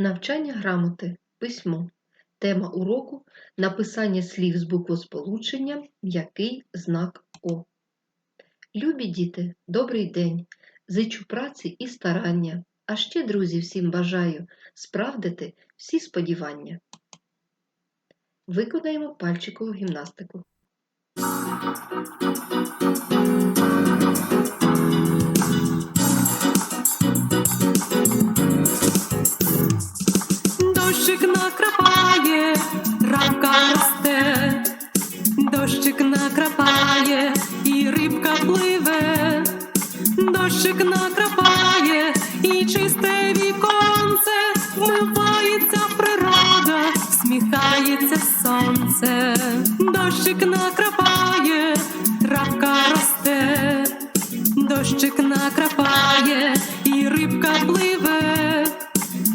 Навчання грамоти. Письмо. Тема уроку написання слів з буквосполученням м'який знак О. Любі діти, добрий день! Зичу праці і старання, а ще, друзі, всім бажаю справдити всі сподівання. Виконаємо пальчикову гімнастику. Всміхається сонце, дощик накрапає, травка росте, дощик накрапає, і рибка пливе.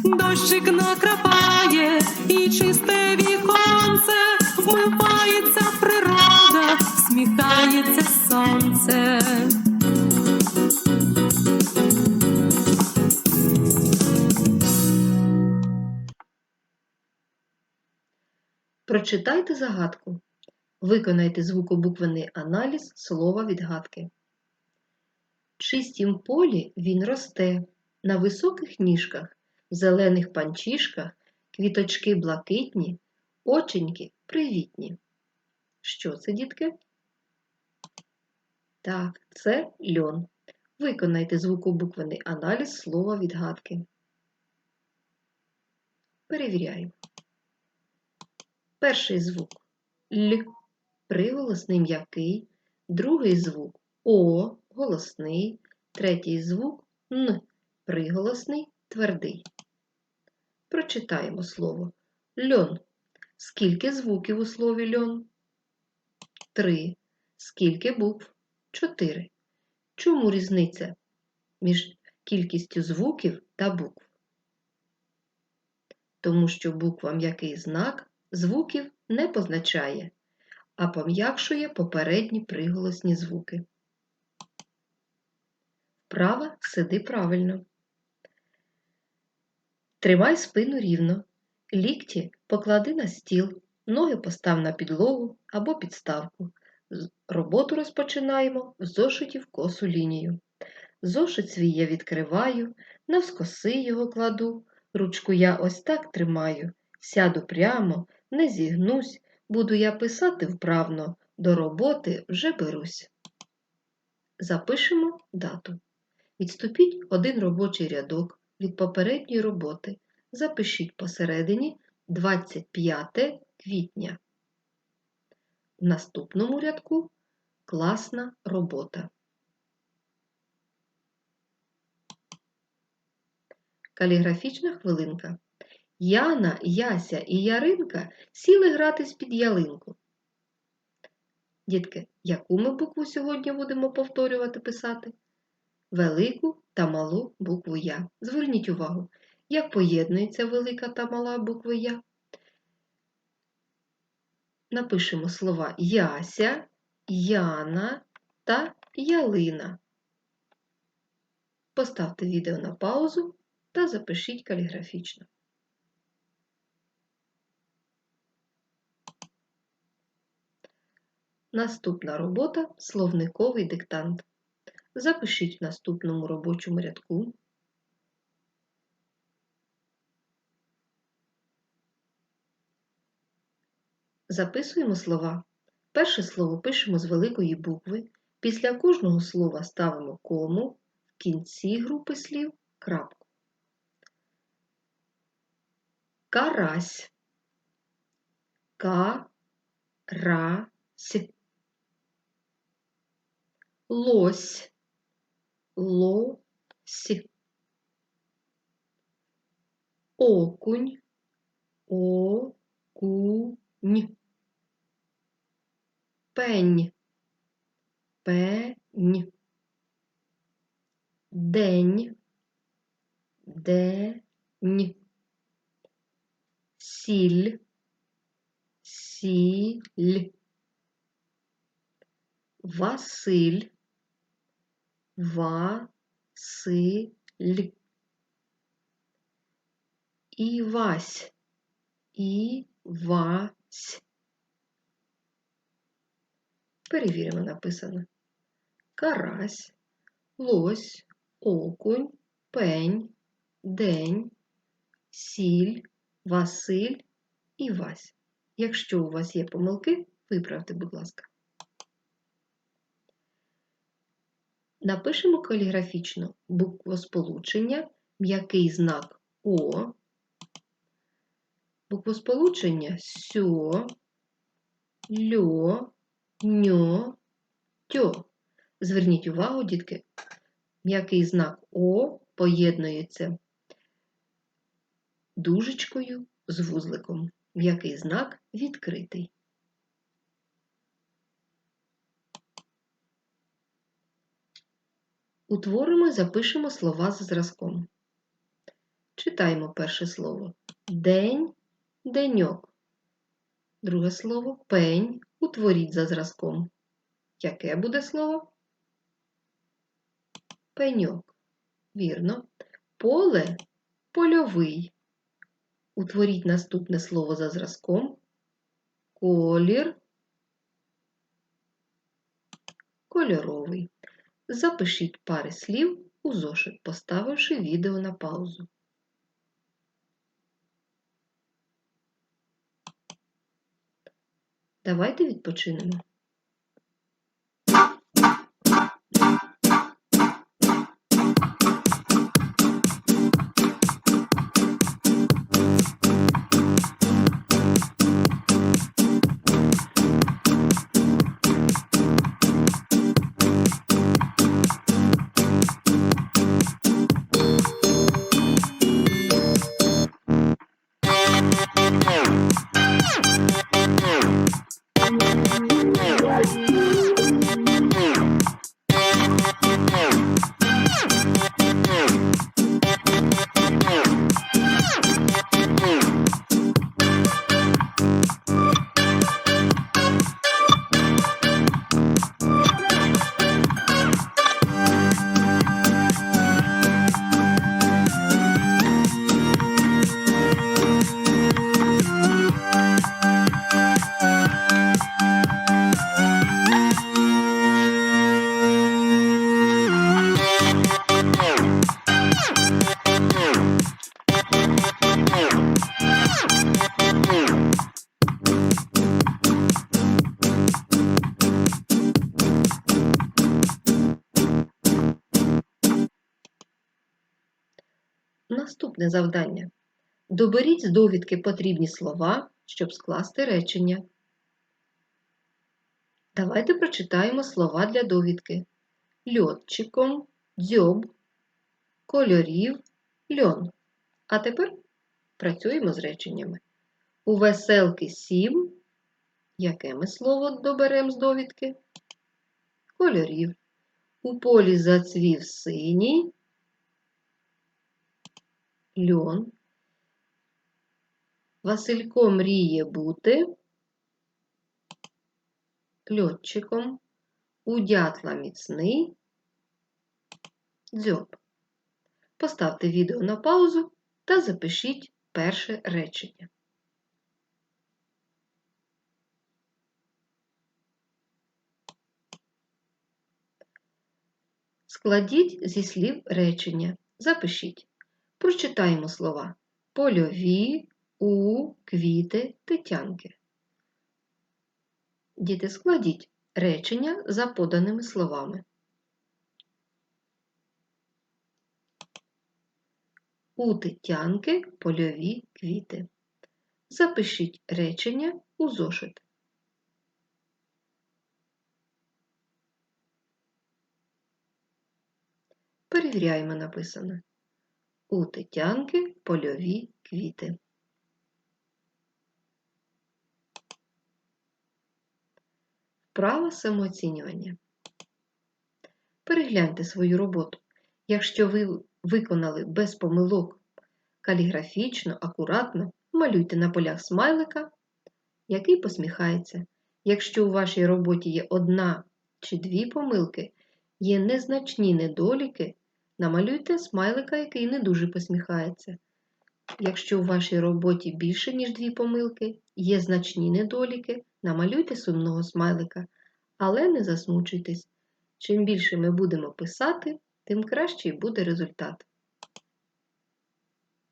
Дощик накрапає і чисте віконце, вмивається природа, всміхається сонце. Прочитайте загадку. Виконайте звукобуквений аналіз слова відгадки. В чистім полі він росте на високих ніжках, зелених панчішках, квіточки блакитні, оченьки привітні. Що це, дітки? Так, це льон. Виконайте звукобуквений аналіз слова відгадки. Перевіряємо. Перший звук Л, приголосний м'який, другий звук О, голосний, третій звук Н, приголосний твердий. Прочитаємо слово льон. Скільки звуків у слові льон? Три. Скільки букв? Чотири. Чому різниця між кількістю звуків та букв? Тому що буква м'який знак звуків не позначає, а пом'якшує попередні приголосні звуки. Вправа сиди правильно. Тримай спину рівно. Лікті поклади на стіл, ноги постав на підлогу або підставку. Роботу розпочинаємо в зошиті в косу лінію. Зошит свій я відкриваю, навскоси його кладу, ручку я ось так тримаю, сяду прямо, не зігнусь, буду я писати вправно, до роботи вже берусь. Запишемо дату. Відступіть один робочий рядок від попередньої роботи. Запишіть посередині 25 квітня. В наступному рядку класна робота. Каліграфічна хвилинка. Яна, Яся і Яринка сіли гратись під ялинку. Дітки, яку ми букву сьогодні будемо повторювати писати? Велику та малу букву Я. Зверніть увагу, як поєднується велика та мала буква Я. Напишемо слова Яся, Яна та Ялина. Поставте відео на паузу та запишіть каліграфічно. Наступна робота словниковий диктант. Запишіть в наступному робочому рядку. Записуємо слова. Перше слово пишемо з великої букви. Після кожного слова ставимо кому, в кінці групи слів крапку. Карась. Ка-ра-с. Лось. Лось. Окунь. Окунь. Пень. Пень. День. День. Сіль. Сіль. Василь. Василь. Івась. Івась. Перевіримо написано. Карась, лось, окунь, пень, день, сіль, Василь і Вась. Якщо у вас є помилки, виправте, будь ласка. Напишемо каліграфічно буквосполучення, м'який знак О, буквосполучення сьо, льо, ньо, тьо. Зверніть увагу, дітки, м'який знак О поєднується дужечкою з вузликом. М'який знак відкритий. Утворимо і запишемо слова за зразком. Читаємо перше слово. День, деньок. Друге слово пень. Утворіть за зразком. Яке буде слово? Пеньок. Вірно. Поле польовий. Утворіть наступне слово за зразком. Колір кольоровий. Запишіть пари слів у зошит, поставивши відео на паузу. Давайте відпочинемо. Наступне завдання. Доберіть з довідки потрібні слова, щоб скласти речення. Давайте прочитаємо слова для довідки. Льотчиком, дзьоб, кольорів, льон. А тепер працюємо з реченнями. У веселки сім. Яке ми слово доберемо з довідки? Кольорів. У полі зацвів синій. Льон. Василько мріє бути льотчиком. У дятла міцний дзьоб. Поставте відео на паузу та запишіть перше речення. Складіть зі слів речення. Запишіть. Прочитаємо слова польові, у, квіти, тетянки. Діти, складіть речення за поданими словами. У Тетянки польові квіти. Запишіть речення у зошит. Перевіряємо написане. У Тетянки польові квіти. Вправа самооцінювання. Перегляньте свою роботу. Якщо ви виконали без помилок каліграфічно, акуратно, малюйте на полях смайлика, який посміхається. Якщо у вашій роботі є одна чи дві помилки, є незначні недоліки, намалюйте смайлика, який не дуже посміхається. Якщо у вашій роботі більше, ніж дві помилки, є значні недоліки, намалюйте сумного смайлика, але не засмучуйтесь. Чим більше ми будемо писати, тим кращий буде результат.